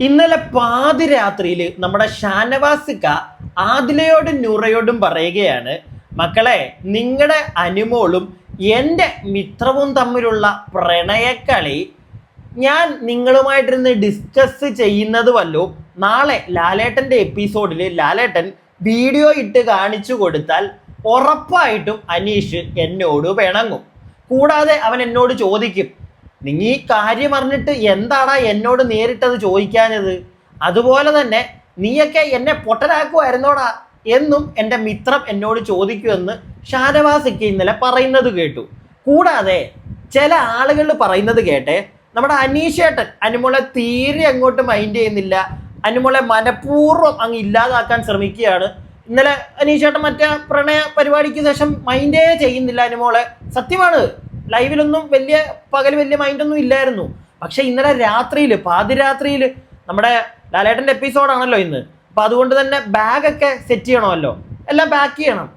ഇന്നലെ പാതിരാത്രിയിൽ നമ്മുടെ ഷാനവാസിക്ക ആദിലയോടും നൂറയോടും പറയുകയാണ് മക്കളെ നിങ്ങളുടെ അനുമോളും എന്റെ മിത്രവും തമ്മിലുള്ള പ്രണയക്കളി ഞാൻ നിങ്ങളുമായിട്ടിരുന്ന് ഡിസ്കസ് ചെയ്യുന്നത് വല്ലോ നാളെ ലാലേട്ടന്റെ എപ്പിസോഡിൽ ലാലേട്ടൻ വീഡിയോ ഇട്ട് കാണിച്ചു കൊടുത്താൽ ഉറപ്പായിട്ടും അനീഷ് എന്നോട് പിണങ്ങും. കൂടാതെ അവൻ എന്നോട് ചോദിക്കും നിങ്ങൾ ഈ കാര്യം അറിഞ്ഞിട്ട് എന്താടാ എന്നോട് നേരിട്ടത് ചോദിക്കാഞ്ഞത്? അതുപോലെ തന്നെ നീയൊക്കെ എന്നെ പൊട്ടനാക്കുമായിരുന്നോടാ എന്നും എന്റെ മിത്രം എന്നോട് ചോദിക്കുമെന്ന് ഷാനവാസിക്ക് ഇന്നലെ പറയുന്നത് കേട്ടു. കൂടാതെ ചില ആളുകൾ പറയുന്നത് കേട്ടെ നമ്മുടെ അനീഷേട്ടൻ അനുമോളെ തീരെ അങ്ങോട്ട് മൈൻഡ് ചെയ്യുന്നില്ല. അനുമോളെ മനഃപൂർവം അങ്ങ് ഇല്ലാതാക്കാൻ ശ്രമിക്കുകയാണ്. ഇന്നലെ അനീഷേട്ടൻ മറ്റേ പ്രണയ പരിപാടിക്ക് ശേഷം മൈൻഡേ ചെയ്യുന്നില്ല അനുമോളെ. സത്യമാണ്. ലൈവിലൊന്നും വലിയ പകൽ വലിയ മൈൻഡൊന്നും ഇല്ലായിരുന്നു. പക്ഷെ ഇന്നലെ രാത്രിയിൽ പാതിരാത്രിയിൽ നമ്മുടെ ലാലേട്ടന്റെ എപ്പിസോഡാണല്ലോ ഇന്ന്. അപ്പം അതുകൊണ്ട് തന്നെ ബാഗൊക്കെ സെറ്റ് ചെയ്യണമല്ലോ. എല്ലാം പാക്ക് ചെയ്യണം.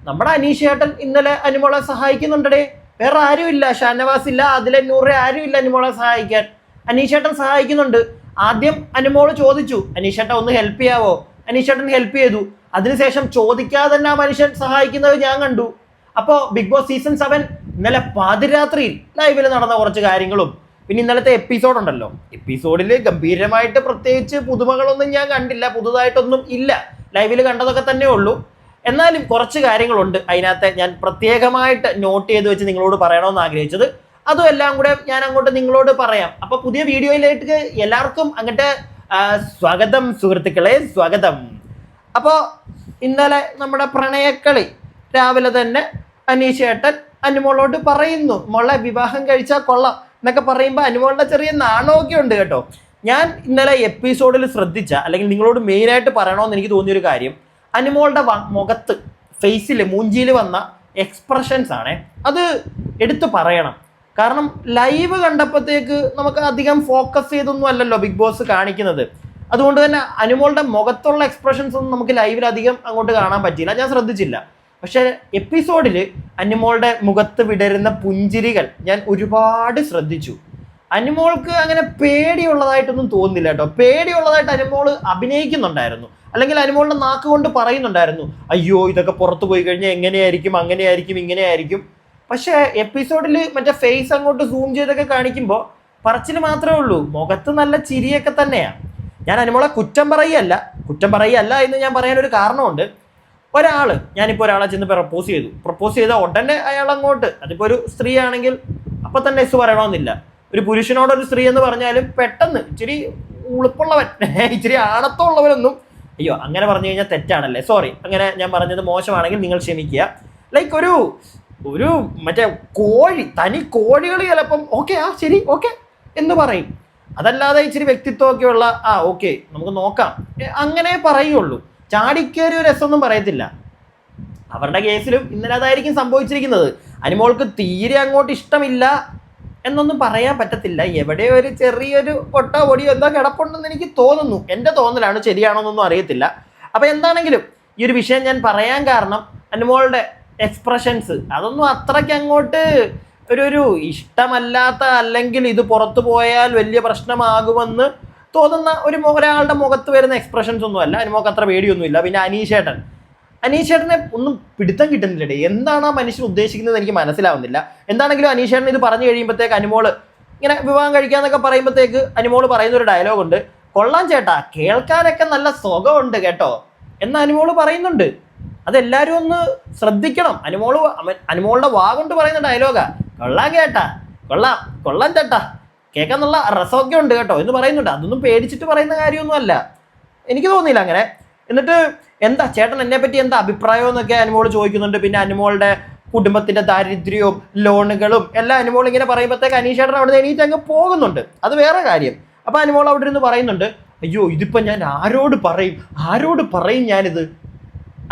നമ്മുടെ അനീഷ് ചേട്ടൻ ഇന്നലെ അനുമോളെ സഹായിക്കുന്നുണ്ടടേ. വേറെ ആരുമില്ല. ഷാനവാസ് ഇല്ല. അതിലെ നൂറ് ആരുമില്ല അനുമോളെ സഹായിക്കാൻ. അനീഷ് ചേട്ടൻ സഹായിക്കുന്നുണ്ട്. ആദ്യം അനുമോൾ ചോദിച്ചു അനീഷ് ചേട്ടൻ ഒന്ന് ഹെൽപ്പ് ചെയ്യാവോ? അനീഷ് ചേട്ടൻ ഹെൽപ്പ് ചെയ്തു. അതിനുശേഷം ചോദിക്കാതെ തന്നെ ആ മനുഷ്യൻ സഹായിക്കുന്നത് ഞാൻ കണ്ടു. അപ്പോൾ ബിഗ് ബോസ് സീസൺ സെവൻ ഇന്നലെ പാതിരാത്രിയിൽ ലൈവിൽ നടന്ന കുറച്ച് കാര്യങ്ങളും. പിന്നെ ഇന്നലത്തെ എപ്പിസോഡ് ഉണ്ടല്ലോ. എപ്പിസോഡിൽ ഗംഭീരമായിട്ട് പ്രത്യേകിച്ച് പുതുമകളൊന്നും ഞാൻ കണ്ടില്ല. പുതുതായിട്ടൊന്നും ഇല്ല. ലൈവിൽ കണ്ടതൊക്കെ തന്നെ ഉള്ളൂ. എന്നാലും കുറച്ച് കാര്യങ്ങളുണ്ട് അതിനകത്ത് ഞാൻ പ്രത്യേകമായിട്ട് നോട്ട് ചെയ്ത് വെച്ച് നിങ്ങളോട് പറയണമെന്ന് ആഗ്രഹിച്ചത്. അതും എല്ലാം കൂടെ ഞാൻ അങ്ങോട്ട് നിങ്ങളോട് പറയാം. അപ്പൊ പുതിയ വീഡിയോയിലേക്ക് എല്ലാവർക്കും അങ്ങോട്ട് സ്വാഗതം സുഹൃത്തുക്കളെ സ്വാഗതം. അപ്പോൾ ഇന്നലെ നമ്മുടെ പ്രണയക്കളി രാവിലെ തന്നെ അനീഷ് ഏട്ടൻ അനുമോളോട് പറയുന്നു മോളെ വിവാഹം കഴിച്ചാൽ കൊള്ളാം എന്നൊക്കെ പറയുമ്പോൾ അനുമോളുടെ ചെറിയ നാണമൊക്കെ ഉണ്ട് കേട്ടോ. ഞാൻ ഇന്നലെ എപ്പിസോഡിൽ ശ്രദ്ധിച്ച അല്ലെങ്കിൽ നിങ്ങളോട് മെയിനായിട്ട് പറയണമെന്ന് എനിക്ക് തോന്നിയൊരു കാര്യം അനുമോളുടെ മുഖത്ത് ഫേസിൽ മൂഞ്ചിയിൽ വന്ന എക്സ്പ്രഷൻസ് ആണേ. അത് എടുത്തു പറയണം. കാരണം ലൈവ് കണ്ടപ്പോഴത്തേക്ക് നമുക്ക് അധികം ഫോക്കസ് ചെയ്തൊന്നും അല്ലല്ലോ ബിഗ് ബോസ് കാണിക്കുന്നത്. അതുകൊണ്ട് തന്നെ അനുമോളുടെ മുഖത്തുള്ള എക്സ്പ്രഷൻസ് ഒന്നും നമുക്ക് ലൈവിൽ അധികം അങ്ങോട്ട് കാണാൻ പറ്റിയില്ല. ഞാൻ ശ്രദ്ധിച്ചില്ല. പക്ഷേ എപ്പിസോഡിൽ അനുമോളുടെ മുഖത്ത് വിടരുന്ന പുഞ്ചിരികൾ ഞാൻ ഒരുപാട് ശ്രദ്ധിച്ചു. അനിമോൾക്ക് അങ്ങനെ പേടിയുള്ളതായിട്ടൊന്നും തോന്നുന്നില്ല കേട്ടോ. പേടിയുള്ളതായിട്ട് അനുമോൾ അഭിനയിക്കുന്നുണ്ടായിരുന്നു. അല്ലെങ്കിൽ അനുമോളുടെ നാക്ക് കൊണ്ട് പറയുന്നുണ്ടായിരുന്നു അയ്യോ ഇതൊക്കെ പുറത്തു പോയി കഴിഞ്ഞാൽ എങ്ങനെയായിരിക്കും അങ്ങനെയായിരിക്കും ഇങ്ങനെയായിരിക്കും. പക്ഷേ എപ്പിസോഡിൽ മറ്റേ ഫേസ് അങ്ങോട്ട് സൂം ചെയ്തൊക്കെ കാണിക്കുമ്പോൾ പറച്ചിന് മാത്രമേ ഉള്ളൂ. മുഖത്ത് നല്ല ചിരിയൊക്കെ തന്നെയാണ് ഞാൻ അനിമോളെ കുറ്റം പറയുകയല്ല കുറ്റം പറയുകയല്ല എന്ന് ഞാൻ പറയാനൊരു കാരണമുണ്ട്. ഒരാൾ ഞാനിപ്പോൾ ഒരാളെ ചെന്ന് പ്രപ്പോസ് ചെയ്തു. പ്രപ്പോസ് ചെയ്ത ഉടനെ അയാൾ അങ്ങോട്ട് അതിപ്പോൾ ഒരു സ്ത്രീ ആണെങ്കിൽ അപ്പം തന്നെ എസ് പറയണമെന്നില്ല. ഒരു പുരുഷനോട് ഒരു സ്ത്രീ എന്ന് പറഞ്ഞാലും പെട്ടെന്ന് ഇച്ചിരി ഉളുപ്പുള്ളവൻ ഇച്ചിരി ആണത്തമുള്ളവനൊന്നും അയ്യോ അങ്ങനെ പറഞ്ഞു കഴിഞ്ഞാൽ തെറ്റാണല്ലേ? സോറി അങ്ങനെ ഞാൻ പറഞ്ഞത് മോശമാണെങ്കിൽ നിങ്ങൾ ക്ഷമിക്കുക. ലൈക്ക് ഒരു ഒരു മറ്റേ കോഴി തനി കോഴികൾ ചിലപ്പം ഓക്കെ ആ ശരി ഓക്കെ എന്ന് പറയും. അതല്ലാതെ ഇച്ചിരി വ്യക്തിത്വമൊക്കെയുള്ള ആ ഓക്കെ നമുക്ക് നോക്കാം. അങ്ങനെ പറയുള്ളൂ. ചാടിക്കേറി ഒരു രസമൊന്നും പറയത്തില്ല. അവരുടെ കേസിലും ഇന്നലെ അതായിരിക്കും സംഭവിച്ചിരിക്കുന്നത്. അനുമോൾക്ക് തീരെ അങ്ങോട്ട് ഇഷ്ടമില്ല എന്നൊന്നും പറയാൻ പറ്റത്തില്ല. എവിടെ ഒരു ചെറിയൊരു പൊട്ടോ പൊടിയോ എന്തോ കിടപ്പുണ്ടെന്ന് എനിക്ക് തോന്നുന്നു. എന്റെ തോന്നലാണ് ശരിയാണോന്നൊന്നും അറിയത്തില്ല. അപ്പോൾ എന്താണെങ്കിലും ഈ ഒരു വിഷയം ഞാൻ പറയാൻ കാരണം അനുമോളുടെ എക്സ്പ്രഷൻസ് അതൊന്നും അത്രയ്ക്ക് അങ്ങോട്ട് ഒരു ഒരു ഇഷ്ടമല്ലാത്ത അല്ലെങ്കിൽ ഇത് പുറത്തു പോയാൽ വലിയ പ്രശ്നമാകുമെന്ന് തോന്നുന്ന ഒരു ഒരാളുടെ മുഖത്ത് വരുന്ന എക്സ്പ്രഷൻസ് ഒന്നും അല്ല. അനുമോക്ക് അത്ര പേടിയൊന്നുമില്ല പിന്നെ അനീഷേട്ടൻ. അനീഷേട്ടനെ ഒന്നും പിടുത്തം കിട്ടുന്നില്ലേ എന്താണ് ആ മനുഷ്യൻ ഉദ്ദേശിക്കുന്നത് എനിക്ക് മനസ്സിലാവുന്നില്ല. എന്താണെങ്കിലും അനീഷേട്ടൻ ഇത് പറഞ്ഞു കഴിയുമ്പോഴത്തേക്ക് അനുമോൾ ഇങ്ങനെ വിവാഹം കഴിക്കാന്നൊക്കെ പറയുമ്പോഴത്തേക്ക് അനുമോൾ പറയുന്ന ഒരു ഡയലോഗ് ഉണ്ട്. കൊള്ളാം ചേട്ടാ. കേൾക്കാനൊക്കെ നല്ല സുഖമുണ്ട് കേട്ടോ. എന്ന് അനുമോൾ പറയുന്നുണ്ട്. അതെല്ലാവരും ഒന്ന് ശ്രദ്ധിക്കണം. അനുമോൾ അനുമോളുടെ വാ കൊണ്ട് പറയുന്ന ഡയലോഗാ കൊള്ളാം കേട്ടാ കൊള്ളാം. കൊള്ളാം ചേട്ടാ. കേൾക്കാന്നുള്ള രസമൊക്കെ ഉണ്ട് കേട്ടോ എന്ന് പറയുന്നുണ്ട്. അതൊന്നും പേടിച്ചിട്ട് പറയുന്ന കാര്യമൊന്നും അല്ല എനിക്ക് തോന്നിയില്ല അങ്ങനെ. എന്നിട്ട് എന്താ ചേട്ടൻ എന്നെ പറ്റി എന്താ അഭിപ്രായം എന്നൊക്കെ അനുമോൾ ചോദിക്കുന്നുണ്ട്. പിന്നെ അനുമോളുടെ കുടുംബത്തിന്റെ ദാരിദ്ര്യവും ലോണുകളും എല്ലാം അനുമോൾ ഇങ്ങനെ പറയുമ്പോഴത്തേക്ക് അനീഷേട്ടൻ അവിടെ എണീറ്റ് അങ്ങ് പോകുന്നുണ്ട്. അത് വേറെ കാര്യം. അപ്പൊ അനുമോൾ അവിടെ ഇരുന്ന് പറയുന്നുണ്ട് അയ്യോ ഇതിപ്പോ ഞാൻ ആരോട് പറയും? ആരോട് പറയും ഞാനിത്?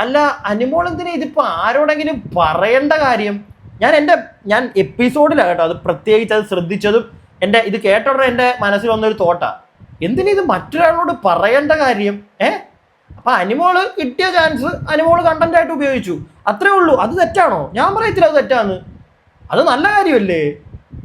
അല്ല അനുമോൾ എന്തിനാ ഇതിപ്പോ ആരോടെങ്കിലും പറയേണ്ട കാര്യം? ഞാൻ എന്റെ ഞാൻ എപ്പിസോഡിലാണ് കേട്ടോ അത് പ്രത്യേകിച്ച് അത് ശ്രദ്ധിച്ചതും എന്റെ ഇത് കേട്ടോടെ എന്റെ മനസ്സിൽ വന്നൊരു തോട്ടാ. എന്തിനാ ഇത് മറ്റൊരാളോട് പറയേണ്ട കാര്യം? ഏ? അപ്പൊ അനിമോൾ കിട്ടിയ ചാൻസ് അനിമോൾ കണ്ടന്റ് ആയിട്ട് ഉപയോഗിച്ചു. അത്രേ ഉള്ളൂ. അത് തെറ്റാണോ? ഞാൻ പറയത്തില്ല അത് തെറ്റാന്ന്. അത് നല്ല കാര്യമല്ലേ?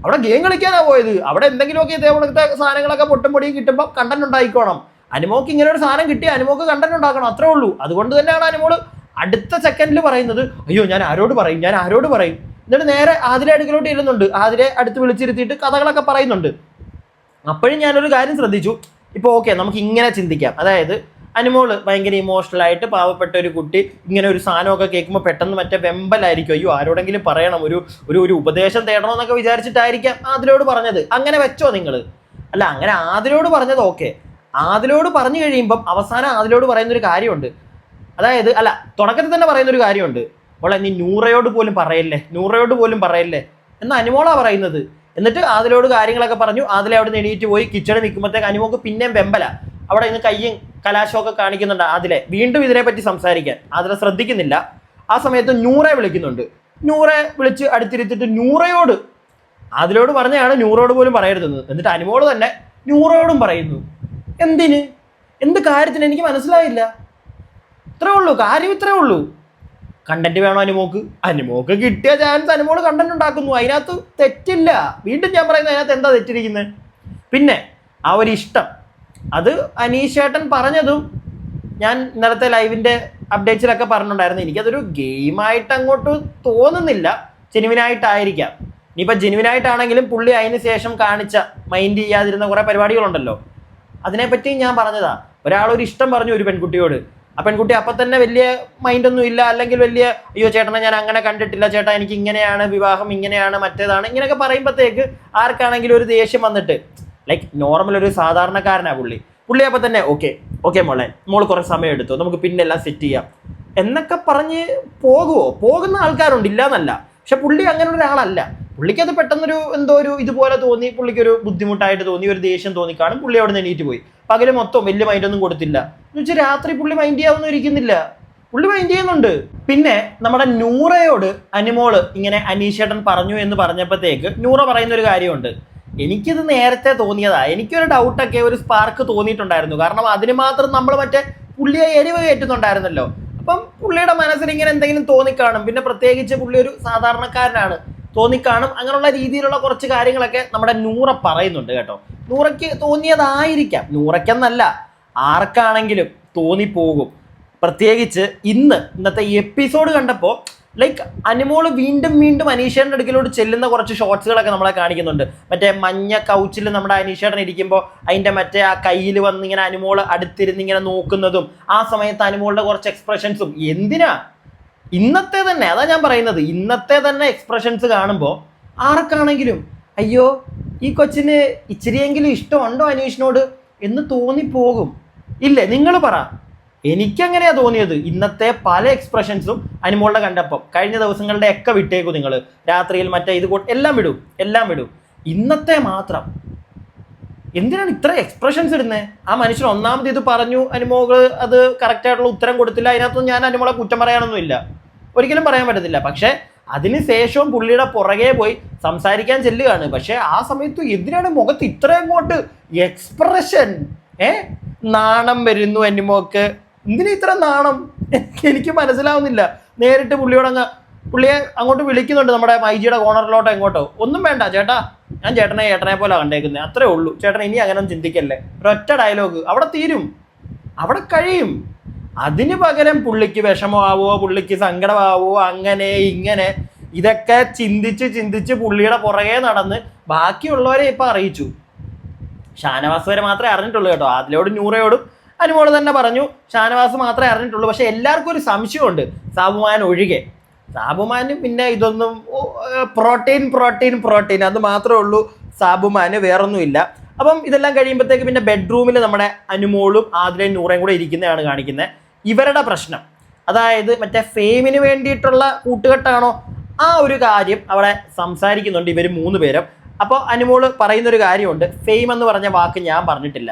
അവിടെ ഗെയിം കളിക്കാനാ പോയത്. അവിടെ എന്തെങ്കിലുമൊക്കെ ഇതേപോലത്തെ സാധനങ്ങളൊക്കെ പൊട്ടും പൊടിയും കിട്ടുമ്പോൾ കണ്ടന്റ് ഉണ്ടായിക്കോണം. അനുമോക്ക് ഇങ്ങനെ ഒരു സാധനം കിട്ടി അനുമോക്ക് കണ്ടന്റ് ഉണ്ടാക്കണം. അത്രേ ഉള്ളൂ. അതുകൊണ്ട് തന്നെയാണ് അനുമോൾ അടുത്ത സെക്കൻഡിൽ പറയുന്നത് അയ്യോ ഞാൻ ആരോട് പറയും? ഞാൻ ആരോട് പറയും? എന്നിട്ട് നേരെ ആതിരെ അടുക്കലോട്ട് ഇരുന്നുണ്ട്. ആതിരെ അടുത്ത് വിളിച്ചിരുത്തിയിട്ട് കഥകളൊക്കെ പറയുന്നുണ്ട്. അപ്പോഴും ഞാനൊരു കാര്യം ശ്രദ്ധിച്ചു. ഇപ്പോൾ ഓക്കെ നമുക്ക് ഇങ്ങനെ ചിന്തിക്കാം. അതായത് അനുമോൾ ഭയങ്കര ഇമോഷണൽ ആയിട്ട് പാവപ്പെട്ട ഒരു കുട്ടി ഇങ്ങനെ ഒരു സാധനമൊക്കെ കേൾക്കുമ്പോൾ പെട്ടെന്ന് മറ്റേ വെമ്പലായിരിക്കും. അയ്യോ ആരോടെങ്കിലും പറയണം. ഒരു ഒരു ഒരു ഉപദേശം തേടണമെന്നൊക്കെ വിചാരിച്ചിട്ടായിരിക്കാം ആതിലോട് പറഞ്ഞത്. അങ്ങനെ വെച്ചോ നിങ്ങൾ അല്ല അങ്ങനെ ആതിലോട് പറഞ്ഞത് ഓക്കെ ആതിലോട് പറഞ്ഞു കഴിയുമ്പം അവസാനം ആതിലോട് പറയുന്നൊരു കാര്യമുണ്ട്. അതായത് അല്ല തുടക്കത്തിൽ തന്നെ പറയുന്നൊരു കാര്യമുണ്ട്. മോളെ നീ നൂറയോട് പോലും പറയല്ലേ? നൂറയോട് പോലും പറയല്ലേ? എന്ന് അനുമോളാ പറയുന്നത്. എന്നിട്ട് ആദിലോട് കാര്യങ്ങളൊക്കെ പറഞ്ഞു. ആദിലെ അവിടെ എണീറ്റ് പോയി കിച്ചണിൽ നിൽക്കുമ്പോഴത്തേക്ക് അനുമോക്ക് പിന്നെയും വെമ്പല. അവിടെ ഇന്ന് കയ്യും കലാശമൊക്കെ കാണിക്കുന്നുണ്ട് ആദിലെ. വീണ്ടും ഇതിനെപ്പറ്റി സംസാരിക്കാൻ. ആദിലെ ശ്രദ്ധിക്കുന്നില്ല. ആ സമയത്ത് നൂറെ വിളിക്കുന്നുണ്ട്. നൂറെ വിളിച്ച് അടുത്തിരുത്തിട്ട് നൂറയോട്. അതിലോട് പറഞ്ഞാണ് നൂറോട് പോലും പറയരുതെന്ന്. എന്നിട്ട് അനുമോൾ തന്നെ നൂറോടും പറയുന്നു. എന്തിന്? എന്ത് കാര്യത്തിന്? എനിക്ക് മനസ്സിലായില്ല. ഇത്രേ ഉള്ളൂ. കാര്യം ഇത്രേ ഉള്ളൂ. കണ്ടന്റ് വേണോ അനുമോക്ക്? അനുമോക്ക് കിട്ടിയ ചാൻസ് അനുമോൾ കണ്ടന്റ് ഉണ്ടാക്കുന്നു. അതിനകത്ത് തെറ്റില്ല. വീണ്ടും ഞാൻ പറയുന്നത് അതിനകത്ത് എന്താ തെറ്റിരിക്കുന്നത് പിന്നെ ആ ഒരു ഇഷ്ടം. അത് അനീഷേട്ടൻ പറഞ്ഞതും ഞാൻ ഇന്നലത്തെ ലൈവിന്റെ അപ്ഡേറ്റ്സിലൊക്കെ പറഞ്ഞിട്ടുണ്ടായിരുന്നു. എനിക്കതൊരു ഗെയിമായിട്ട് അങ്ങോട്ട് തോന്നുന്നില്ല. ജെനുവിനായിട്ടായിരിക്കാം ഇനിയിപ്പോൾ ജെനുവിനായിട്ടാണെങ്കിലും പുള്ളി അതിന് ശേഷം കാണിച്ച മൈൻഡ് ചെയ്യാതിരുന്ന കുറേ പരിപാടികളുണ്ടല്ലോ. അതിനെപ്പറ്റി ഞാൻ പറഞ്ഞതാ. ഒരാളൊരു ഇഷ്ടം പറഞ്ഞു ഒരു പെൺകുട്ടിയോട്. ആ പെൺകുട്ടി അപ്പം തന്നെ വലിയ മൈൻഡൊന്നും ഇല്ല. അല്ലെങ്കിൽ വലിയ അയ്യോ ചേട്ടനെ ഞാൻ അങ്ങനെ കണ്ടിട്ടില്ല. ചേട്ടാ എനിക്ക് ഇങ്ങനെയാണ് വിവാഹം ഇങ്ങനെയാണ് മറ്റേതാണ്. ഇങ്ങനെയൊക്കെ പറയുമ്പോഴത്തേക്ക് ആർക്കാണെങ്കിലും ഒരു ദേഷ്യം വന്നിട്ട് ലൈക്ക് നോർമൽ ഒരു സാധാരണക്കാരനാ പുള്ളി. പുള്ളി അപ്പം തന്നെ ഓക്കെ ഓക്കെ മോളെ മോൾ കുറേ സമയം എടുത്തു. നമുക്ക് പിന്നെ എല്ലാം സെറ്റ് ചെയ്യാം. എന്നൊക്കെ പറഞ്ഞ് പോകുമോ പോകുന്ന ആൾക്കാരുണ്ട് ഇല്ല എന്നല്ല പക്ഷെ പുള്ളി അങ്ങനെ ഒരാളല്ല പുള്ളിക്ക് അത് പെട്ടെന്നൊരു എന്തോ ഒരു ഇതുപോലെ തോന്നി. പുള്ളിക്കൊരു ബുദ്ധിമുട്ടായിട്ട് തോന്നി ഒരു ദേഷ്യം തോന്നി കാണും. പുള്ളി അവിടെ നിന്ന് എണീറ്റ് പോയി. പകൽ മൊത്തം വലിയ മൈൻഡ് ഒന്നും കൊടുത്തില്ല. എന്ന് വെച്ചാൽ രാത്രി പുള്ളി മൈൻഡ് ചെയ്യാവുന്ന ഇരിക്കുന്നില്ല. പുള്ളി മൈൻഡ് ചെയ്യുന്നുണ്ട്. പിന്നെ നമ്മുടെ നൂറയോട് അനുമോൾ ഇങ്ങനെ അനീഷേട്ടൻ പറഞ്ഞു എന്ന് പറഞ്ഞപ്പോഴത്തേക്ക് നൂറ പറയുന്ന ഒരു കാര്യമുണ്ട്. എനിക്കിത് നേരത്തെ തോന്നിയതാ. എനിക്കൊരു ഡൗട്ടൊക്കെ ഒരു സ്പാർക്ക് തോന്നിയിട്ടുണ്ടായിരുന്നു. കാരണം അതിന് മാത്രം നമ്മൾ മറ്റേ പുള്ളിയെ എരിവ് കയറ്റുന്നുണ്ടായിരുന്നല്ലോ. അപ്പം പുള്ളിയുടെ മനസ്സിൽ ഇങ്ങനെ എന്തെങ്കിലും തോന്നിക്കാണും. പിന്നെ പ്രത്യേകിച്ച് പുള്ളി ഒരു സാധാരണക്കാരനാണ്. തോന്നിക്കാണും. അങ്ങനെയുള്ള രീതിയിലുള്ള കുറച്ച് കാര്യങ്ങളൊക്കെ നമ്മുടെ നൂറ പറയുന്നുണ്ട് കേട്ടോ. നൂറയ്ക്ക് തോന്നിയതായിരിക്കാം. നൂറയ്ക്കെന്നല്ല ആർക്കാണെങ്കിലും തോന്നിപ്പോകും. പ്രത്യേകിച്ച് ഇന്ന് ഇന്നത്തെ എപ്പിസോഡ് കണ്ടപ്പോൾ ലൈക്ക് അനുമോൾ വീണ്ടും വീണ്ടും അനീഷേട്ടന്റെ അടുക്കിലോട്ട് ചെല്ലുന്ന കുറച്ച് ഷോർട്സുകളൊക്കെ നമ്മളെ കാണിക്കുന്നുണ്ട്. മറ്റേ മഞ്ഞ കൗച്ചിൽ നമ്മുടെ അനീഷേട്ടൻ ഇരിക്കുമ്പോൾ അതിന്റെ മറ്റേ ആ കയ്യിൽ വന്ന് ഇങ്ങനെ അനുമോൾ അടുത്തിരുന്ന് ഇങ്ങനെ നോക്കുന്നതും ആ സമയത്ത് അനുമോളുടെ കുറച്ച് എക്സ്പ്രഷൻസും എന്തിനാ? ഇന്നത്തെ തന്നെ അതാ ഞാൻ പറയുന്നത് ഇന്നത്തെ തന്നെ എക്സ്പ്രഷൻസ് കാണുമ്പോൾ ആർക്കാണെങ്കിലും അയ്യോ ഈ കൊച്ചിന് ഇച്ചിരിയെങ്കിലും ഇഷ്ടമുണ്ടോ അനീഷിനോട് എന്ന് തോന്നിപ്പോകും. ഇല്ലേ? നിങ്ങൾ പറ. എനിക്കങ്ങനെയാ തോന്നിയത്. ഇന്നത്തെ പല എക്സ്പ്രഷൻസും അനുമോളുടെ കണ്ടപ്പം. കഴിഞ്ഞ ദിവസങ്ങളുടെ ഒക്കെ വിട്ടേക്കു നിങ്ങൾ രാത്രിയിൽ മറ്റേ ഇത് എല്ലാം വിടും എല്ലാം വിടും. ഇന്നത്തെ മാത്രം. എന്തിനാണ് ഇത്ര എക്സ്പ്രഷൻസ് ഇടുന്നത് ആ മനുഷ്യൻ ഒന്നാമത് ഇത് പറഞ്ഞു അനുമോകൾ അത് കറക്റ്റായിട്ടുള്ള ഉത്തരം കൊടുത്തില്ല. അതിനകത്തൊന്നും ഞാൻ അനുമോളെ കുറ്റം പറയാനൊന്നുമില്ല. ഒരിക്കലും പറയാൻ പറ്റത്തില്ല. പക്ഷെ അതിന് ശേഷവും പുള്ളിയുടെ പുറകെ പോയി സംസാരിക്കാൻ ചെല്ലുകയാണ്. പക്ഷെ ആ സമയത്ത് എന്തിനാണ് മുഖത്ത് ഇത്രയും അങ്ങോട്ട് എക്സ്പ്രഷൻ ഏ? നാണം വരുന്നു അനുമോക്ക് എന്തിനാ ഇത്ര നാണം? എനിക്ക് മനസ്സിലാവുന്നില്ല. നേരിട്ട് പുള്ളിയോട് അങ്ങ് പുള്ളിയെ അങ്ങോട്ട് വിളിക്കുന്നുണ്ട് നമ്മുടെ മൈജിയുടെ കോണറിലോട്ടോ എങ്ങോട്ടോ. ഒന്നും വേണ്ട ചേട്ടാ. ഞാൻ ചേട്ടനെ ചേട്ടനെ പോലെ കണ്ടേക്കുന്നത് അത്രേ ഉള്ളൂ. ചേട്ടൻ ഇനി അങ്ങനെ ചിന്തിക്കല്ലേ. ഒരൊറ്റ ഡയലോഗ് അവിടെ തീരും. അവിടെ കഴിയും. അതിന് പകരം പുള്ളിക്ക് വിഷമമാവോ പുള്ളിക്ക് സങ്കടമാവോ അങ്ങനെ ഇങ്ങനെ ഇതൊക്കെ ചിന്തിച്ച് ചിന്തിച്ച് പുള്ളിയുടെ പുറകെ നടന്ന് ബാക്കിയുള്ളവരെ ഇപ്പൊ അറിയിച്ചു. ഷാനവാസ് വരെ മാത്രമേ അറിഞ്ഞിട്ടുള്ളൂ കേട്ടോ. അതിലോട് നൂറയോടും അനുമോൾ തന്നെ പറഞ്ഞു ഷാനവാസ് മാത്രമേ അറിഞ്ഞിട്ടുള്ളൂ. പക്ഷെ എല്ലാവർക്കും ഒരു സംശയമുണ്ട്. സാബുമാൻ ഒഴികെ. സാബുമാന് പിന്നെ ഇതൊന്നും പ്രോട്ടീൻ പ്രോട്ടീൻ പ്രോട്ടീൻ അത് മാത്രമേ ഉള്ളൂ. സാബുമാന് വേറൊന്നുമില്ല. അപ്പം ഇതെല്ലാം കഴിയുമ്പോഴത്തേക്ക് പിന്നെ ബെഡ്റൂമിൽ നമ്മുടെ അനുമോളും ആതിരയും നൂറയും കൂടെ ഇരിക്കുന്നതാണ് കാണിക്കുന്നത് ഇവരുടെ പ്രശ്നം. അതായത് മറ്റേ ഫെയിമിന് വേണ്ടിയിട്ടുള്ള കൂട്ടുകെട്ടാണോ? ആ ഒരു കാര്യം അവിടെ സംസാരിക്കുന്നുണ്ട് ഇവർ മൂന്ന് പേരും. അപ്പോൾ അനുമോൾ പറയുന്നൊരു കാര്യമുണ്ട്. ഫെയിം എന്ന് പറഞ്ഞ വാക്ക് ഞാൻ പറഞ്ഞിട്ടില്ല.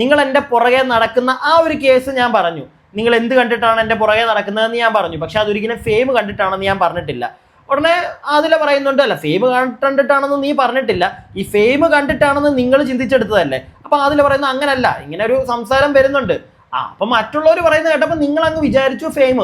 നിങ്ങൾ എന്റെ പുറകെ നടക്കുന്ന ആ ഒരു കേസ് ഞാൻ പറഞ്ഞു. നിങ്ങൾ എന്ത് കണ്ടിട്ടാണ് എന്റെ പുറകെ നടക്കുന്നതെന്ന് ഞാൻ പറഞ്ഞു. പക്ഷെ അതൊരിക്കലും ഫെയിം കണ്ടിട്ടാണെന്ന് ഞാൻ പറഞ്ഞിട്ടില്ല. ഉടനെ അതിലെ പറയുന്നുണ്ട് അല്ല ഫെയിം കണ്ടിട്ടാണെന്ന് നീ പറഞ്ഞിട്ടില്ല. ഈ ഫെയിം കണ്ടിട്ടാണെന്ന് നിങ്ങൾ ചിന്തിച്ചെടുത്തതല്ലേ? അപ്പോൾ അതിൽ പറയുന്നത് അങ്ങനല്ല. ഇങ്ങനെ ഒരു സംസാരം വരുന്നുണ്ട്. ആ അപ്പൊ മറ്റുള്ളവർ പറയുന്നത് കേട്ടപ്പോൾ നിങ്ങൾ അങ്ങ് വിചാരിച്ചു ഫെയിം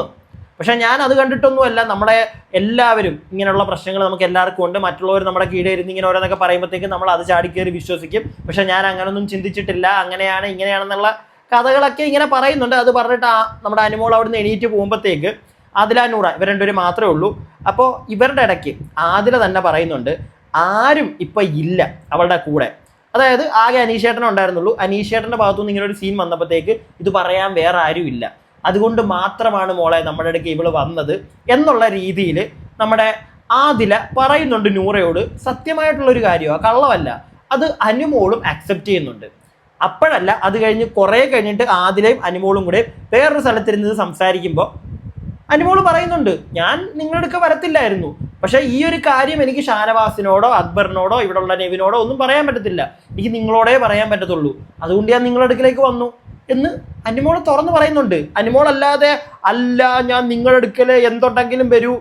പക്ഷെ ഞാൻ അത് കണ്ടിട്ടൊന്നുമല്ല. നമ്മുടെ എല്ലാവരും ഇങ്ങനെയുള്ള പ്രശ്നങ്ങൾ നമുക്ക് എല്ലാവർക്കും ഉണ്ട്. മറ്റുള്ളവർ നമ്മുടെ കീഴെ ഇരുന്ന് ഇങ്ങനെ ഓരോന്നൊക്കെ പറയുമ്പോഴത്തേക്കും നമ്മൾ അത് ചാടിക്കേറി വിശ്വസിക്കും. പക്ഷെ ഞാൻ അങ്ങനൊന്നും ചിന്തിച്ചിട്ടില്ല. അങ്ങനെയാണ് ഇങ്ങനെയാണെന്നുള്ള കഥകളൊക്കെ ഇങ്ങനെ പറയുന്നുണ്ട്. അത് പറഞ്ഞിട്ട് ആ നമ്മുടെ അനുമോൾ അവിടുന്ന് എണീറ്റ് പോകുമ്പോഴത്തേക്ക് ആദില ഇവർ രണ്ടുപേരും മാത്രമേ ഉള്ളൂ. അപ്പോൾ ഇവരുടെ ഇടയ്ക്ക് ആദില തന്നെ പറയുന്നുണ്ട് ആരും ഇപ്പം ഇല്ല അവളുടെ കൂടെ. അതായത് ആകെ അനീഷേട്ടൻ ഉണ്ടായിരുന്നുള്ളൂ. അനീഷേട്ടന്റെ ഭാഗത്തുനിന്ന് ഇങ്ങനെ ഒരു സീൻ വന്നപ്പോഴത്തേക്ക് ഇത് പറയാൻ വേറെ ആരുമില്ല. അതുകൊണ്ട് മാത്രമാണ് മോളെ നമ്മുടെ ഇടയ്ക്ക് ഇവൾ വന്നത് എന്നുള്ള രീതിയിൽ നമ്മുടെ ആദില പറയുന്നുണ്ട് നൂറയോട് സത്യമായിട്ടുള്ളൊരു കാര്യമാണ് കള്ളമല്ല. അത് അനുമോളും അക്സെപ്റ്റ് ചെയ്യുന്നുണ്ട്. അപ്പോഴല്ല അത് കഴിഞ്ഞ് കുറേ കഴിഞ്ഞിട്ട് ആദിലയും അനുമോളും കൂടെ വേറൊരു സ്ഥലത്തിരുന്ന് സംസാരിക്കുമ്പോൾ അനുമോൾ പറയുന്നുണ്ട് ഞാൻ നിങ്ങളെടുക്ക വരത്തില്ലായിരുന്നു. പക്ഷേ ഈ ഒരു കാര്യം എനിക്ക് ഷാനവാസിനോടോ അക്ബറിനോടോ ഇവിടെയുള്ള നെവിനോടോ ഒന്നും പറയാൻ പറ്റത്തില്ല. എനിക്ക് നിങ്ങളോടേ പറയാൻ പറ്റത്തുള്ളൂ. അതുകൊണ്ട് ഞാൻ നിങ്ങളുടെ അടുക്കലേക്ക് വന്നു. എന്ന് അനുമോൾ തുറന്നു പറയുന്നുണ്ട്. അനുമോൾ അല്ലാതെ അല്ല ഞാൻ നിങ്ങളുടെ അടുക്കൽ എന്തുണ്ടെങ്കിലും വരൂ.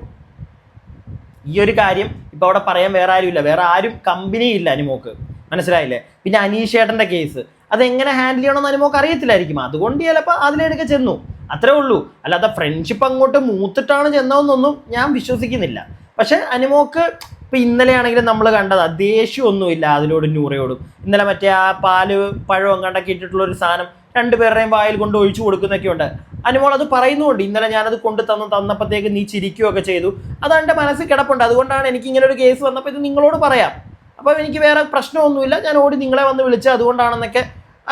ഈ ഒരു കാര്യം ഇപ്പം അവിടെ പറയാൻ വേറെ ആരുമില്ല. വേറെ ആരും കമ്പനി ഇല്ല അനുമോക്ക്. മനസ്സിലായില്ലേ? പിന്നെ അനീഷേട്ടന്റെ കേസ് അതെങ്ങനെ ഹാൻഡിൽ ചെയ്യണമെന്ന് അനുമോക്ക് അറിയത്തില്ലായിരിക്കും. അതുകൊണ്ട് ചിലപ്പോൾ അതിലേക്ക് ചെന്നു. അത്രേ ഉള്ളൂ. അല്ലാതെ ഫ്രണ്ട്ഷിപ്പ് അങ്ങോട്ട് മൂത്തിട്ടാണ് ചെന്നതെന്നൊന്നും ഞാൻ വിശ്വസിക്കുന്നില്ല. പക്ഷെ അനുമോക്ക് ഇപ്പം ഇന്നലെയാണെങ്കിലും നമ്മൾ കണ്ടത് ദേഷ്യമൊന്നുമില്ല അതിലോടും നൂറയോടും. ഇന്നലെ മറ്റേ ആ പാൽ പഴവും കണ്ടൊക്കെ ഇട്ടിട്ടുള്ള ഒരു സാധനം രണ്ടുപേരുടെയും വായിൽ കൊണ്ട് ഒഴിച്ചു കൊടുക്കുന്നൊക്കെയുണ്ട് അനുമോൾ അത് പറയുന്നുണ്ട്. ഇന്നലെ ഞാനത് കൊണ്ട് തന്നു തന്നപ്പോഴത്തേക്ക് നീ ചിരിക്കുകയൊക്കെ ചെയ്തു. അത് എന്റെ മനസ്സിൽ കിടപ്പുണ്ട്. അതുകൊണ്ടാണ് എനിക്ക് ഇങ്ങനെ ഒരു കേസ് വന്നപ്പോൾ ഇത് നിങ്ങളോട് പറയാം. അപ്പോൾ എനിക്ക് വേറെ പ്രശ്നമൊന്നുമില്ല. ഞാൻ ഓടി നിങ്ങളെ വന്ന് വിളിച്ചത് അതുകൊണ്ടാണെന്നൊക്കെ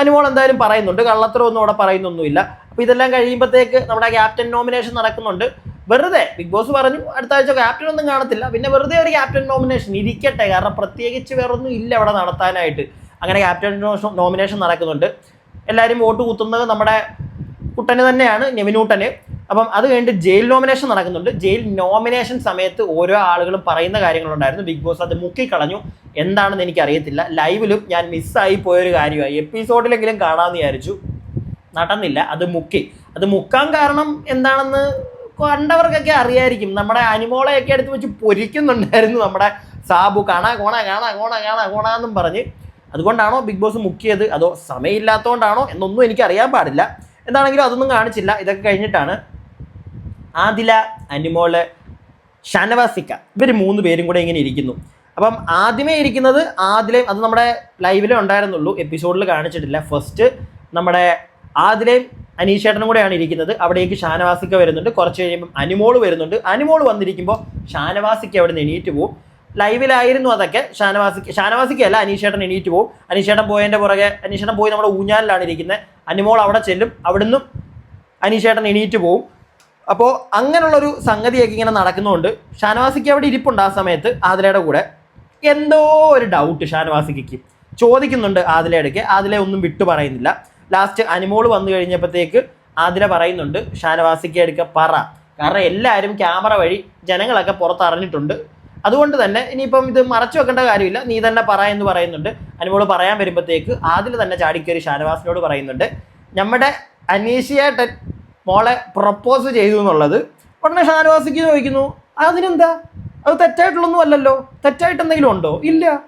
അനുമോൾ എന്തായാലും പറയുന്നുണ്ട്. കള്ളത്തരമൊന്നും അവിടെ പറയുന്നൊന്നുമില്ല. അപ്പോൾ ഇതെല്ലാം കഴിയുമ്പോഴത്തേക്ക് നമ്മുടെ ക്യാപ്റ്റൻ നോമിനേഷൻ നടക്കുന്നുണ്ട്. വെറുതെ ബിഗ് ബോസ് പറഞ്ഞു അടുത്ത ആഴ്ച ക്യാപ്റ്റൻ ഒന്നും കാണത്തില്ല. പിന്നെ വെറുതെ ഒരു ക്യാപ്റ്റൻ നോമിനേഷൻ ഇരിക്കട്ടെ. കാരണം പ്രത്യേകിച്ച് വേറൊന്നും ഇല്ല അവിടെ നടത്താനായിട്ട്. അങ്ങനെ ക്യാപ്റ്റൻ നോമിനേഷൻ നടക്കുന്നുണ്ട്. എല്ലാവരും വോട്ട് കുത്തുന്നത് നമ്മുടെ കുട്ടന് തന്നെയാണ് നെവിനൂട്ടന്. അപ്പം അത് കഴിഞ്ഞിട്ട് ജയിൽ നോമിനേഷൻ നടക്കുന്നുണ്ട്. ജയിൽ നോമിനേഷൻ സമയത്ത് ഓരോ ആളുകളും പറയുന്ന കാര്യങ്ങളുണ്ടായിരുന്നു. ബിഗ് ബോസ് അത് മുക്കിക്കളഞ്ഞു. എന്താണെന്ന് എനിക്ക് അറിയത്തില്ല ലൈവിലും ഞാൻ മിസ്സായി പോയൊരു കാര്യമായി. എപ്പിസോഡിലെങ്കിലും കാണാമെന്ന് വിചാരിച്ചു. നടന്നില്ല. അത് മുക്കി. അത് മുക്കാൻ കാരണം എന്താണെന്ന് കണ്ടവർക്കൊക്കെ അറിയായിരിക്കും. നമ്മുടെ അനിമോളെയൊക്കെ എടുത്ത് വെച്ച് പൊരിക്കുന്നുണ്ടായിരുന്നു നമ്മുടെ സാബു. കാണാ കോണാ കാണാ കോണാ കാണാ കോണാന്നും പറഞ്ഞ്. അതുകൊണ്ടാണോ ബിഗ് ബോസ് മുക്കിയത്? അതോ സമയമില്ലാത്തതുകൊണ്ടാണോ എന്നൊന്നും എനിക്ക് അറിയാൻ പാടില്ല. എന്താണെങ്കിലും അതൊന്നും കാണിച്ചില്ല. ഇതൊക്കെ കഴിഞ്ഞിട്ടാണ് ആദില അനിമോൾ ഷനവാസിക്ക ഇവർ മൂന്ന് പേരും കൂടെ ഇങ്ങനെ ഇരിക്കുന്നു. അപ്പം ആദ്യമേ ഇരിക്കുന്നത് ആദിലയും അത് നമ്മുടെ ലൈവിലേ ഉണ്ടായിരുന്നുള്ളൂ. എപ്പിസോഡിൽ കാണിച്ചിട്ടില്ല. ഫസ്റ്റ് നമ്മുടെ ആദിലയും അനീഷേട്ടനും കൂടെയാണ് ഇരിക്കുന്നത്. അവിടേക്ക് ഷാനവാസിക്ക വരുന്നുണ്ട്. കുറച്ച് കഴിയുമ്പോൾ അനിമോൾ വരുന്നുണ്ട്. അനിമോൾ വന്നിരിക്കുമ്പോൾ ഷാനവാസിക്ക അവിടെ നിന്ന് എണീറ്റ് പോവും. ലൈവിലായിരുന്നു അതൊക്കെ. ഷാനവാസിക്ക് ഷാനവാസിക്കല്ല അനീഷേട്ടൻ എണീറ്റ് പോവും. അനീഷേട്ടൻ പോയതിന്റെ പുറകെ അനീഷേട്ടൻ പോയി നമ്മുടെ ഊഞ്ഞാലിലാണ് ഇരിക്കുന്നത് അനിമോൾ അവിടെ ചെല്ലും. അവിടുന്ന് അനീഷേട്ടൻ എണീറ്റ് പോവും. അപ്പോൾ അങ്ങനെയുള്ളൊരു സംഗതിയൊക്കെ ഇങ്ങനെ നടക്കുന്നുണ്ട് ഷാനവാസിക്ക് അവിടെ ഇരിപ്പുണ്ട് ആ സമയത്ത് ആദിലയുടെ കൂടെ. എന്തോ ഒരു ഡൗട്ട് ഷാനവാസിക്ക് ചോദിക്കുന്നുണ്ട് ആദിലയുടെ ആദില ഒന്നും വിട്ടു പറയുന്നില്ല. ലാസ്റ്റ് അനിമോൾ വന്നു കഴിഞ്ഞപ്പോഴത്തേക്ക് ആതിര പറയുന്നുണ്ട് ഷാനവാസിക്ക് എടുക്ക പറ. കാരണം എല്ലാവരും ക്യാമറ വഴി ജനങ്ങളൊക്കെ പുറത്തറിഞ്ഞിട്ടുണ്ട്. അതുകൊണ്ട് തന്നെ ഇനിയിപ്പം ഇത് മറച്ചു വെക്കേണ്ട കാര്യമില്ല. നീ തന്നെ പറ എന്ന് പറയുന്നുണ്ട്. അനുമോൾ പറയാൻ വരുമ്പോഴത്തേക്ക് ആദിൽ തന്നെ ചാടിക്കയറി ഷാനവാസിനോട് പറയുന്നുണ്ട്. നമ്മുടെ അനീഷിയേട്ടൻ മോളെ പ്രപ്പോസ് ചെയ്തു എന്നുള്ളത്. ഉടനെ ഷാനവാസിക്ക് ചോദിക്കുന്നു അതിനെന്താ? അത് തെറ്റായിട്ടുള്ളൊന്നും അല്ലല്ലോ. തെറ്റായിട്ട് എന്തെങ്കിലും ഉണ്ടോ? ഇല്ല.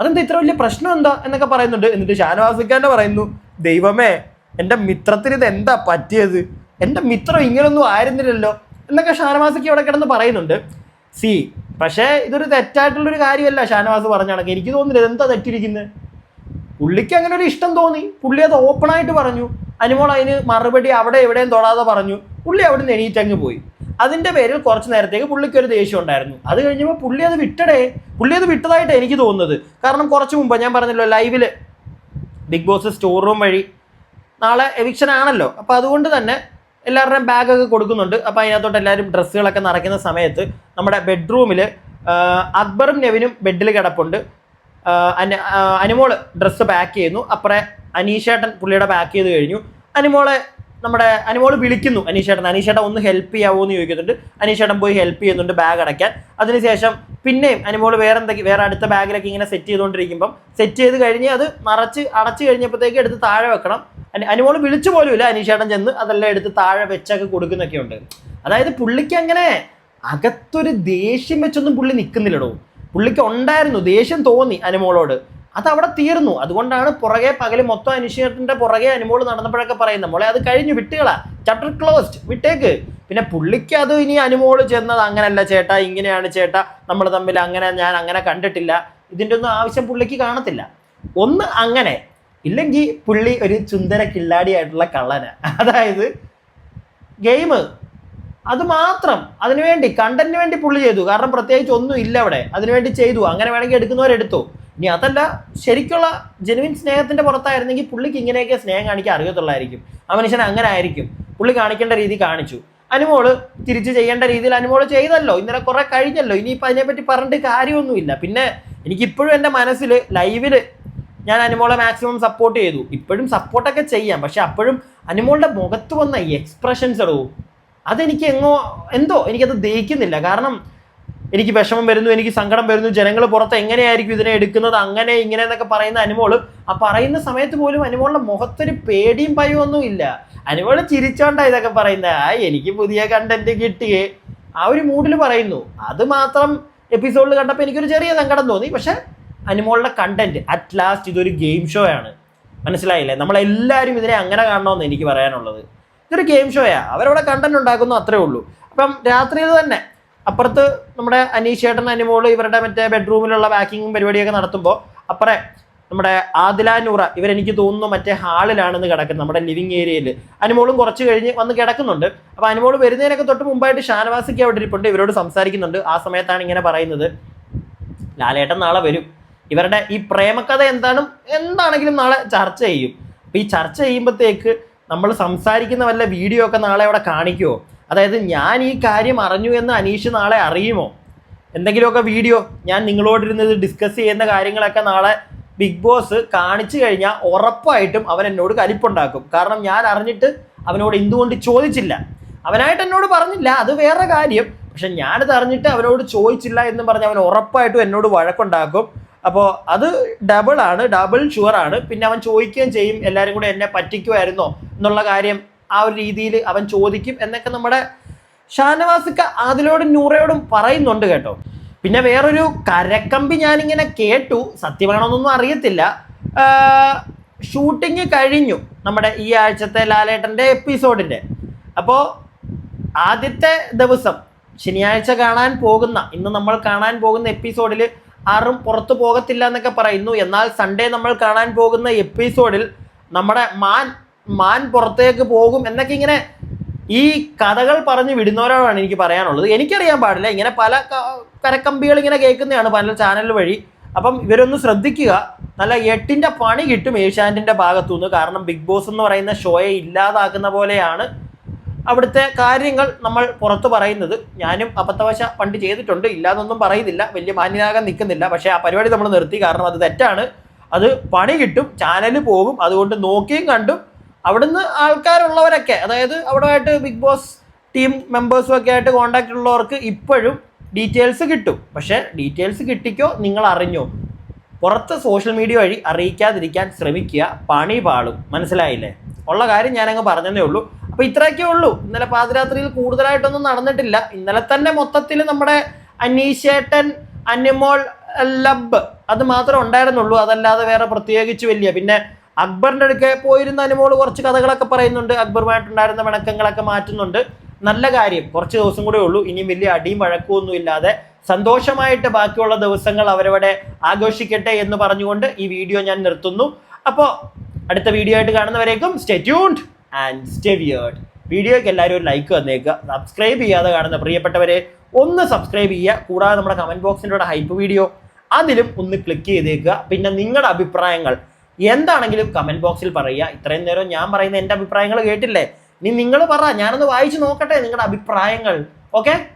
അതെന്താ? ഇത്ര വലിയ പ്രശ്നം എന്താ? എന്നൊക്കെ പറയുന്നുണ്ട്. എന്നിട്ട് ഷാനവാസിക്കാന്റെ പറയുന്നു ദൈവമേ എന്റെ മിത്രത്തിന് ഇത് എന്താ പറ്റിയത്? എന്റെ മിത്രം ഇങ്ങനൊന്നും ആയിരുന്നില്ലല്ലോ. എന്നൊക്കെ ഷാനവാസിക്ക് ഇവിടെ കിടന്ന് പറയുന്നുണ്ട്. സി പക്ഷേ ഇതൊരു തെറ്റായിട്ടുള്ളൊരു കാര്യമല്ല ഷാനവാസ് പറഞ്ഞ കണക്ക്. എനിക്ക് തോന്നുന്നില്ല എന്താ തെറ്റിരിക്കുന്നത് പുള്ളിക്ക് അങ്ങനെ ഒരു ഇഷ്ടം തോന്നി. പുള്ളി അത് ഓപ്പണായിട്ട് പറഞ്ഞു. അനുമോൾ അതിന് മറുപടി അവിടെ എവിടെയും തൊടാതെ പറഞ്ഞു. പുള്ളി അവിടെ നിന്ന് എണീറ്റങ്ങ് പോയി. അതിന്റെ പേരിൽ കുറച്ച് നേരത്തേക്ക് പുള്ളിക്ക് ഒരു ദേഷ്യം ഉണ്ടായിരുന്നു. അത് കഴിഞ്ഞപ്പോൾ പുള്ളി അത് വിട്ടടേ. പുള്ളി അത് വിട്ടതായിട്ട് എനിക്ക് തോന്നുന്നത്. കാരണം കുറച്ച് മുമ്പ് ഞാൻ പറഞ്ഞല്ലോ ലൈവിൽ ബിഗ് ബോസ് സ്റ്റോർ റൂം വഴി നാളെ എവിക്ഷൻ ആണല്ലോ. അപ്പോൾ അതുകൊണ്ട് തന്നെ എല്ലാവരുടെയും ബാഗൊക്കെ കൊടുക്കുന്നുണ്ട്. അപ്പോൾ അതിനകത്തോട്ട് എല്ലാവരും ഡ്രസ്സുകളൊക്കെ നിറയ്ക്കുന്ന സമയത്ത് നമ്മുടെ ബെഡ്റൂമിൽ അക്ബറും നെവിനും ബെഡിൽ കിടപ്പുണ്ട്. ആ, അന ഡ്രസ്സ് പാക്ക് ചെയ്യുന്നു. അപ്പുറേ അനീഷേട്ടൻ പുള്ളിയുടെ പാക്ക് ചെയ്ത് കഴിഞ്ഞു. അനുമോളെ നമ്മുടെ അനുമോൾ വിളിക്കുന്നു അനീഷേട്ടൻ അനീഷേട്ടൻ ഒന്ന് ഹെൽപ്പ് ചെയ്യാവോ എന്ന് ചോദിക്കുന്നുണ്ട്. അനീഷേട്ടൻ പോയി ഹെൽപ്പ് ചെയ്യുന്നുണ്ട് ബാഗ് അടയ്ക്കാൻ. അതിനുശേഷം പിന്നെയും അനിമോൾ വേറെ എന്തൊക്കെ വേറെ അടുത്ത ബാഗിലൊക്കെ ഇങ്ങനെ സെറ്റ് ചെയ്തുകൊണ്ടിരിക്കുമ്പം സെറ്റ് ചെയ്ത് കഴിഞ്ഞ് അത് മറച്ച് അടച്ച് കഴിഞ്ഞപ്പോഴത്തേക്ക് എടുത്ത് താഴെ വെക്കണം. അനി- അനുമോൾ വിളിച്ചു പോലുമില്ല അനീഷേട്ടൻ ചെന്ന് അതെല്ലാം എടുത്ത് താഴെ വെച്ചൊക്കെ കൊടുക്കുന്നൊക്കെ ഉണ്ട്. അതായത് പുള്ളിക്ക് അങ്ങനെ അകത്തൊരു ദേഷ്യം വെച്ചൊന്നും പുള്ളി നിൽക്കുന്നില്ലടോ പുള്ളിക്ക് ഉണ്ടായിരുന്നു ദേഷ്യം തോന്നി അനുമോളോട് അത് അവിടെ തീർന്നു. അതുകൊണ്ടാണ് പുറകെ പകൽ മൊത്തം അനിശ്ചയത്തിന്റെ പുറകെ അനുമോൾ നടന്നപ്പോഴൊക്കെ പറയുന്നത്. മോളെ അത് കഴിഞ്ഞു വിട്ടുകളാ. ചാപ്റ്റർ ക്ലോസ്ഡ് വിട്ടേക്ക്. പിന്നെ പുള്ളിക്ക് അത് ഇനി അനുമോൾ ചെന്നത് അങ്ങനല്ല ചേട്ടാ ഇങ്ങനെയാണ് ചേട്ടാ. നമ്മൾ തമ്മിൽ അങ്ങനെ ഞാൻ അങ്ങനെ കണ്ടിട്ടില്ല. ഇതിന്റെ ഒന്നും ആവശ്യം പുള്ളിക്ക് കാണത്തില്ല. ഒന്ന് അങ്ങനെ. ഇല്ലെങ്കിൽ പുള്ളി ഒരു ചുന്ദര കില്ലാടിയായിട്ടുള്ള കള്ളന. അതായത് ഗെയിം അത് മാത്രം. അതിനുവേണ്ടി കണ്ടന്റിന് വേണ്ടി പുള്ളി ചെയ്തു. കാരണം പ്രത്യേകിച്ച് ഒന്നും ഇല്ല അവിടെ. അതിനുവേണ്ടി ചെയ്തു. അങ്ങനെ വേണമെങ്കിൽ എടുക്കുന്നവരെടുത്തു. ഇനി അതല്ല ശരിക്കുള്ള ജെനുവിൻ സ്നേഹത്തിന്റെ പുറത്തായിരുന്നെങ്കിൽ പുള്ളിക്ക് ഇങ്ങനെയൊക്കെ സ്നേഹം കാണിക്കാൻ അറിയത്തുള്ളായിരിക്കും. ആ മനുഷ്യൻ അങ്ങനെ ആയിരിക്കും പുള്ളി കാണിക്കേണ്ട രീതി കാണിച്ചു. അനുമോൾ തിരിച്ചു ചെയ്യേണ്ട രീതിയിൽ അനുമോൾ ചെയ്തല്ലോ. ഇന്നലെ കുറെ കഴിഞ്ഞല്ലോ. ഇനിയിപ്പോൾ അതിനെപ്പറ്റി പറഞ്ഞിട്ട് കാര്യമൊന്നുമില്ല. പിന്നെ എനിക്കിപ്പോഴും എന്റെ മനസ്സിൽ ലൈവിൽ ഞാൻ അനുമോളെ മാക്സിമം സപ്പോർട്ട് ചെയ്തു. ഇപ്പോഴും സപ്പോർട്ടൊക്കെ ചെയ്യാം. പക്ഷെ അപ്പോഴും അനുമോളുടെ മുഖത്ത് വന്ന ഈ എക്സ്പ്രഷൻസ് ഇടവും അതെനിക്ക് എങ്ങോ എന്തോ എനിക്കത് ദഹിക്കുന്നില്ല. കാരണം എനിക്ക് വിഷമം വരുന്നു എനിക്ക് സങ്കടം വരുന്നു ജനങ്ങൾ പുറത്ത് എങ്ങനെയായിരിക്കും ഇതിനെ എടുക്കുന്നത് അങ്ങനെ ഇങ്ങനെ എന്നൊക്കെ പറയുന്ന അനുമോൾ ആ പറയുന്ന സമയത്ത് പോലും അനുമോളുടെ മുഖത്തൊരു പേടിയും ഭയവും ഒന്നും ഇല്ല. അനുമോൾ ചിരിച്ചോണ്ടാ ഇതൊക്കെ പറയുന്നത് ആ എനിക്ക് പുതിയ കണ്ടന്റ് കിട്ടിയേ. ആ ഒരു മൂഡിൽ പറയുന്നു. അത് മാത്രം എപ്പിസോഡിൽ കണ്ടപ്പോൾ എനിക്കൊരു ചെറിയ സങ്കടം തോന്നി. പക്ഷെ അനുമോളുടെ കണ്ടന്റ് അറ്റ് ലാസ്റ്റ് ഇതൊരു ഗെയിം ഷോ ആണ്. മനസ്സിലായില്ലേ? നമ്മളെല്ലാവരും ഇതിനെ അങ്ങനെ കാണണമെന്ന് എനിക്ക് പറയാനുള്ളത്. ഇതൊരു ഗെയിം ഷോയാ അവരവിടെ കണ്ടന്റ് ഉണ്ടാക്കുന്നു അത്രേ ഉള്ളൂ. അപ്പം രാത്രിയിൽ തന്നെ അപ്പുറത്ത് നമ്മുടെ അനീഷ് ചേട്ടൻ അനുമോൾ ഇവരുടെ മറ്റേ ബെഡ്റൂമിലുള്ള പാക്കിങ്ങും പരിപാടിയൊക്കെ നടത്തുമ്പോൾ അപ്പുറേ നമ്മുടെ ആദിലാനൂറ ഇവരെനിക്ക് തോന്നുന്നു മറ്റേ ഹാളിലാണെന്ന് കിടക്കുന്നത് നമ്മുടെ ലിവിങ് ഏരിയയിൽ അനുമോളും കുറച്ച് കഴിഞ്ഞ് വന്ന് കിടക്കുന്നുണ്ട്. അപ്പോൾ അനുമോൾ വരുന്നതിനൊക്കെ തൊട്ട് മുമ്പായിട്ട് ഷാനവാസിക്ക് അവിടെ ഇരിപ്പുണ്ട് ഇവരോട് സംസാരിക്കുന്നുണ്ട്. ആ സമയത്താണ് ഇങ്ങനെ പറയുന്നത്. ലാലേട്ടൻ നാളെ വരും. ഇവരുടെ ഈ പ്രേമകഥ എന്താണ് എന്താണെങ്കിലും നാളെ ചർച്ച ചെയ്യും. അപ്പോൾ ഈ ചർച്ച ചെയ്യുമ്പോഴത്തേക്ക് നമ്മൾ സംസാരിക്കുന്ന വല്ല വീഡിയോ ഒക്കെ നാളെ അവിടെ കാണിക്കുമോ അതായത് ഞാൻ ഈ കാര്യം അറിഞ്ഞു എന്ന് അനീഷ് നാളെ അറിയുമോ? എന്തെങ്കിലുമൊക്കെ വീഡിയോ ഞാൻ നിങ്ങളോടിരുന്നത് ഡിസ്കസ് ചെയ്യുന്ന കാര്യങ്ങളൊക്കെ നാളെ ബിഗ് ബോസ് കാണിച്ചു കഴിഞ്ഞാൽ ഉറപ്പായിട്ടും അവൻ എന്നോട് കലിപ്പുണ്ടാക്കും. കാരണം ഞാൻ അറിഞ്ഞിട്ട് അവനോട് എന്തുകൊണ്ട് ചോദിച്ചില്ല. അവനായിട്ട് എന്നോട് പറഞ്ഞില്ല അത് വേറെ കാര്യം. പക്ഷെ ഞാനത് അറിഞ്ഞിട്ട് അവനോട് ചോദിച്ചില്ല എന്ന് പറഞ്ഞ് അവൻ ഉറപ്പായിട്ടും എന്നോട് വഴക്കുണ്ടാക്കും. അപ്പോൾ അത് ഡബിൾ ആണ് ഡബിൾ ഷുവർ ആണ്. പിന്നെ അവൻ ചോദിക്കുകയും ചെയ്യും എല്ലാവരും കൂടെ എന്നെ പറ്റിക്കുമായിരുന്നോ എന്നുള്ള കാര്യം ആ ഒരു രീതിയിൽ അവൻ ചോദിക്കും എന്നൊക്കെ നമ്മുടെ ഷാനവാസിക്ക അതിലോടും നൂറയോടും പറയുന്നുണ്ട് കേട്ടോ. പിന്നെ വേറൊരു കരക്കമ്പി ഞാനിങ്ങനെ കേട്ടു. സത്യമാണോന്നൊന്നും അറിയത്തില്ല. ഷൂട്ടിങ് കഴിഞ്ഞു നമ്മുടെ ഈ ആഴ്ചത്തെ ലാലേട്ടന്റെ എപ്പിസോഡിന്റെ അപ്പോൾ ആദ്യത്തെ ദിവസം ശനിയാഴ്ച കാണാൻ പോകുന്ന ഇന്ന് നമ്മൾ കാണാൻ പോകുന്ന എപ്പിസോഡിൽ ആരും പുറത്തു പോകത്തില്ല എന്നൊക്കെ പറയുന്നു. എന്നാൽ സൺഡേ നമ്മൾ കാണാൻ പോകുന്ന എപ്പിസോഡിൽ നമ്മുടെ മാൻ മാൻ പുറത്തേക്ക് പോകും എന്നൊക്കെ ഇങ്ങനെ ഈ കഥകൾ പറഞ്ഞു വിടുന്നവരോടാണ് എനിക്ക് പറയാനുള്ളത്. എനിക്കറിയാൻ പാടില്ല. ഇങ്ങനെ പല കരക്കമ്പികൾ ഇങ്ങനെ കേൾക്കുന്നതാണ് പല ചാനൽ വഴി. അപ്പം ഇവരൊന്ന് ശ്രദ്ധിക്കുക. നല്ല എട്ടിന്റെ പണി കിട്ടും ഏഷ്യാനെറ്റിന്റെ ഭാഗത്തുനിന്ന്. കാരണം ബിഗ് ബോസ് എന്ന് പറയുന്ന ഷോയെ ഇല്ലാതാക്കുന്ന പോലെയാണ് അവിടുത്തെ കാര്യങ്ങൾ നമ്മൾ പുറത്ത് പറയുന്നത്. ഞാനും അബദ്ധവശ പണ്ട് ചെയ്തിട്ടുണ്ട്. ഇല്ലാതൊന്നും പറയുന്നില്ല. വലിയ മാന്യനാകാൻ നിൽക്കുന്നില്ല. പക്ഷേ ആ പരിപാടി നമ്മൾ നിർത്തി. കാരണം അത് തെറ്റാണ്. അത് പണി കിട്ടും. ചാനൽ പോകും. അതുകൊണ്ട് നോക്കിയും കണ്ടും അവിടുന്ന് ആൾക്കാരുള്ളവരൊക്കെ അതായത് അവിടെ ആയിട്ട് ബിഗ് ബോസ് ടീം മെമ്പേഴ്സും ഒക്കെ ആയിട്ട് കോണ്ടാക്ട് ഉള്ളവർക്ക് ഇപ്പോഴും ഡീറ്റെയിൽസ് കിട്ടും. പക്ഷേ ഡീറ്റെയിൽസ് കിട്ടിക്കോ നിങ്ങൾ അറിഞ്ഞോ? പുറത്ത് സോഷ്യൽ മീഡിയ വഴി അറിയിക്കാതിരിക്കാൻ ശ്രമിക്കുക പണി പാളും. മനസ്സിലായില്ലേ? ഉള്ള കാര്യം ഞാനങ്ങ് പറഞ്ഞതേ ഉള്ളൂ. അപ്പൊ ഇത്രയൊക്കെ ഉള്ളൂ. ഇന്നലെ പാതിരാത്രിയിൽ കൂടുതലായിട്ടൊന്നും നടന്നിട്ടില്ല. ഇന്നലെ തന്നെ മൊത്തത്തിൽ നമ്മുടെ അനീഷേട്ടൻ അനിമോൾ ലബ് അത് മാത്രമേ ഉണ്ടായിരുന്നുള്ളൂ. അതല്ലാതെ വേറെ പ്രത്യേകിച്ച് വലിയ. പിന്നെ അക്ബറിന്റെ അടുക്കെ പോയിരുന്ന അനുമോൾ കുറച്ച് കഥകളൊക്കെ പറയുന്നുണ്ട്. അക്ബറുമായിട്ടുണ്ടായിരുന്ന പിണക്കങ്ങളൊക്കെ മാറ്റുന്നുണ്ട്. നല്ല കാര്യം. കുറച്ച് ദിവസം കൂടെ ഉള്ളൂ. ഇനിയും വലിയ അടിയും വഴക്കമൊന്നും ഇല്ലാതെ സന്തോഷമായിട്ട് ബാക്കിയുള്ള ദിവസങ്ങൾ അവരവിടെ ആഘോഷിക്കട്ടെ എന്ന് പറഞ്ഞുകൊണ്ട് ഈ വീഡിയോ ഞാൻ നിർത്തുന്നു. അപ്പോൾ അടുത്ത വീഡിയോ ആയിട്ട് കാണുന്നവരേക്കും stay tuned and stay weird വീഡിയോയ്ക്ക് എല്ലാവരും ഒരു ലൈക്ക് തന്നേക്കുക. സബ്സ്ക്രൈബ് ചെയ്യാതെ കാണുന്ന പ്രിയപ്പെട്ടവരെ ഒന്ന് സബ്സ്ക്രൈബ് ചെയ്യുക. കൂടാതെ നമ്മുടെ കമന്റ് ബോക്സിന്റെ ഹൈപ്പ് വീഡിയോ അതിലും ഒന്ന് ക്ലിക്ക് ചെയ്തേക്കുക. പിന്നെ നിങ്ങളുടെ അഭിപ്രായങ്ങൾ എന്താണെങ്കിലും കമന്റ് ബോക്സിൽ പറയുക. ഇത്രയും നേരം ഞാൻ പറയുന്ന എന്റെ അഭിപ്രായങ്ങൾ കേട്ടില്ലേ? ഇനി നിങ്ങൾ പറ ഞാനൊന്ന് വായിച്ചു നോക്കട്ടെ നിങ്ങളുടെ അഭിപ്രായങ്ങൾ. ഓക്കെ